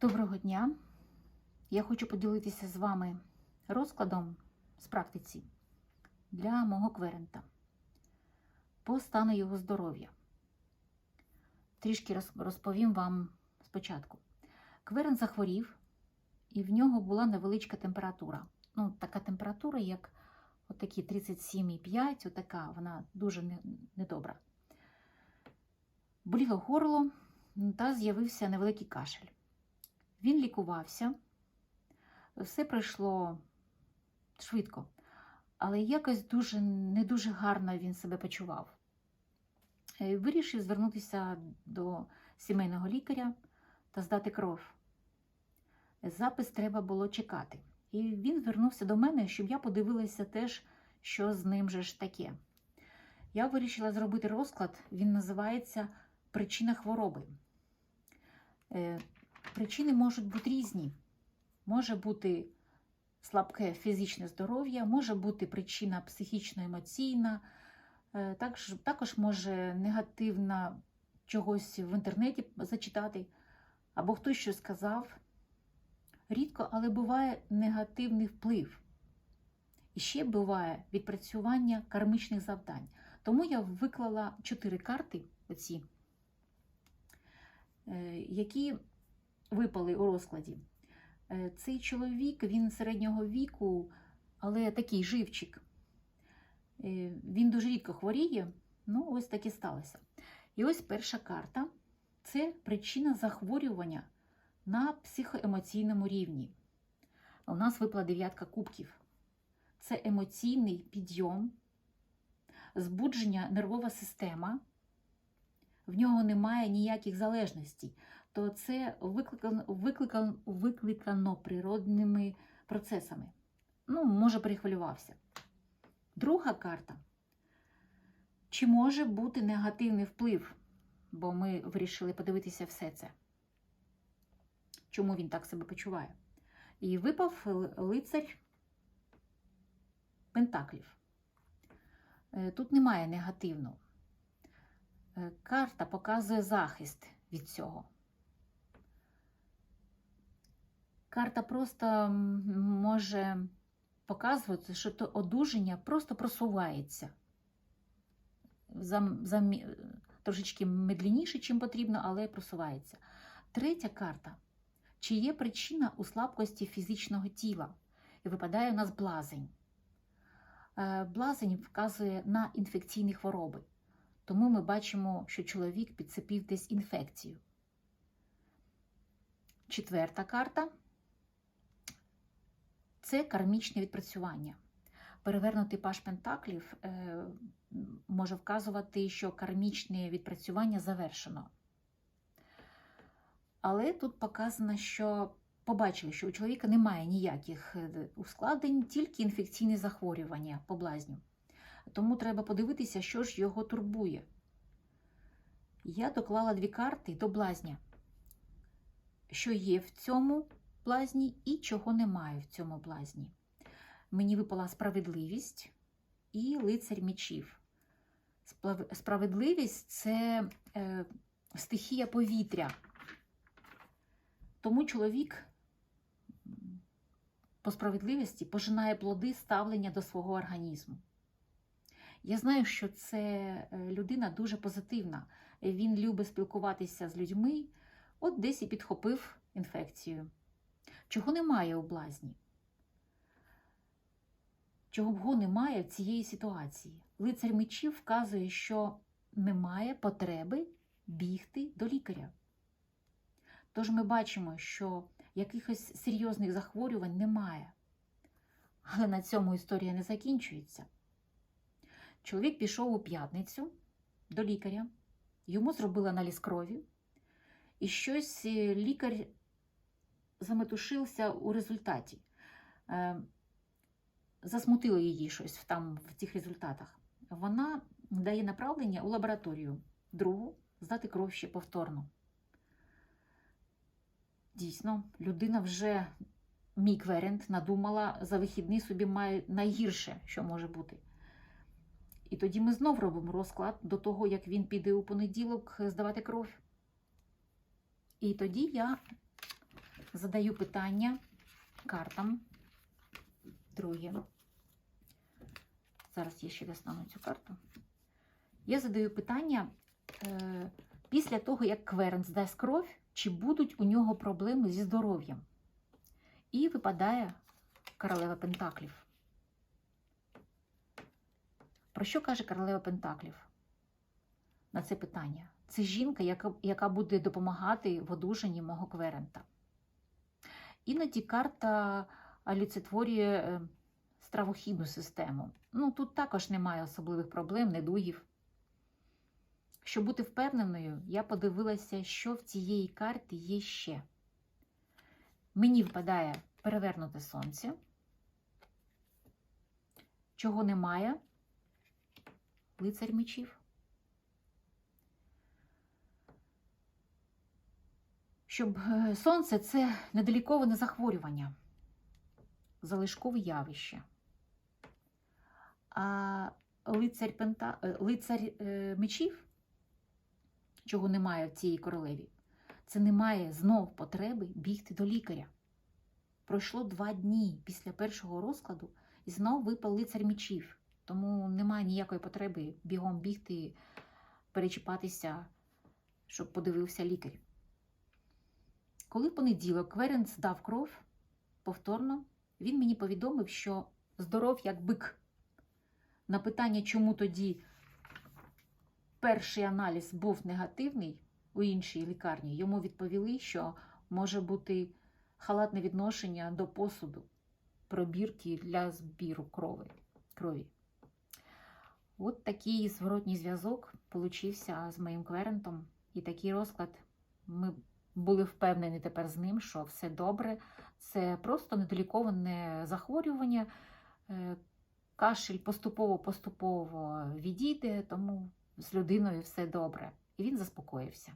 Доброго дня! Я хочу поділитися з вами розкладом з практиці для мого кверента по стану його здоров'я. Трішки розповім вам спочатку. Кверент захворів, і в нього була невеличка температура. Ну, така температура, як отакі 37,5, отака, вона дуже недобра. Боліло горло та з'явився невеликий кашель. Він лікувався, все пройшло швидко, але якось дуже не дуже гарно він себе почував. Е, Вирішив звернутися до сімейного лікаря та здати кров. Запис треба було чекати. І він звернувся до мене, щоб я подивилася теж, що з ним же ж таке. Я вирішила зробити розклад, він називається Причина хвороби. Причини можуть бути різні. Може бути слабке фізичне здоров'я, може бути причина психічно-емоційна, е, також, також може негативна чогось в інтернеті зачитати, або хтось що сказав. Рідко, але буває негативний вплив. І ще буває відпрацювання кармічних завдань. Тому я виклала чотири карти, оці, е, які випали у розкладі. Е, Цей чоловік, він середнього віку, але такий живчик. Е, Він дуже рідко хворіє, ну ось так і сталося. І ось перша карта це причина захворювання на психоемоційному рівні. У нас випала дев'ятка кубків. Це емоційний підйом, збудження нервова система, в нього немає ніяких залежностей то це викликано, викликано, викликано природними процесами. Ну, може, перехвилювався. Друга карта. Чи може бути негативний вплив? Бо ми вирішили подивитися все це. Чому він так себе почуває? І випав ли- лицар Пентаклів. Е, Тут немає негативного. Е, Карта показує захист від цього. Карта просто може показувати, що то одужання просто просувається. За, за, трошечки медленніше, чим потрібно, але просувається. Третя карта. Чи є причина у слабкості фізичного тіла? І випадає у нас блазень. Е, Блазень вказує на інфекційні хвороби. Тому ми бачимо, що чоловік підцепив десь інфекцію. Четверта карта це кармічне відпрацювання. Перевернутий паш пентаклів е, може вказувати, що кармічне відпрацювання завершено. Але тут показано, що побачили, що у чоловіка немає ніяких е, ускладнень, тільки інфекційні захворювання по блазню. Тому треба подивитися, що ж його турбує. Я доклала дві карти до блазня, що є в цьому блазні і чого немає в цьому блазні. Мені випала справедливість і лицар мечів. Справедливість це е, стихія повітря. Тому чоловік по справедливості пожинає плоди ставлення до свого організму. Я знаю, що це е, людина дуже позитивна. Він любить спілкуватися з людьми, от десь і підхопив інфекцію. Чого немає у блазні? Чого немає в цієї ситуації? Лицар мечів вказує, що немає потреби бігти до лікаря. Тож ми бачимо, що якихось серйозних захворювань немає. Але на цьому історія не закінчується. Чоловік пішов у п'ятницю до лікаря, йому зробили аналіз крові, і щось е, лікар заметушився у результаті. Е, Засмутило її щось там в цих результатах. Вона дає направлення у лабораторію другу здати кров ще повторно. Дійсно, людина вже, мій кверент, надумала за вихідний собі має найгірше, що може бути. І тоді ми знов робимо розклад до того, як він піде у понеділок здавати кров. І тоді я задаю питання картам. Друге. Зараз я ще достану цю карту. Я задаю питання е, після того, як Кверен здасть кров, чи будуть у нього проблеми зі здоров'ям. І випадає королева Пентаклів. Про що каже королева Пентаклів на це питання? Це жінка, яка, яка буде допомагати в одужанні мого кверента. Іноді карта олицетворює е, стравохідну систему. Ну, тут також немає особливих проблем, недугів. Щоб бути впевненою, я подивилася, що в цієї карти є ще. Мені випадає перевернуте сонце, чого немає, лицар мечів. Щоб е, сонце це недоліковане захворювання, залишкове явище. А лицар, пента... е, лицар е, мечів, чого немає в цій королеві, це немає знов потреби бігти до лікаря. Пройшло два дні після першого розкладу і знов випав лицар мечів, тому немає ніякої потреби бігом бігти, перечіпатися, щоб подивився лікар. Коли в понеділок Кверен здав кров повторно, він мені повідомив, що здоров як бик. На питання, чому тоді перший аналіз був негативний у іншій лікарні, йому відповіли, що може бути халатне відношення до посуду, пробірки для збіру крови. крові. От такий зворотній зв'язок получився з моїм кверентом, і такий розклад ми були впевнені тепер з ним, що все добре. Це просто недоліковане захворювання. Е, Кашель поступово-поступово відійде, тому з людиною все добре. І він заспокоївся.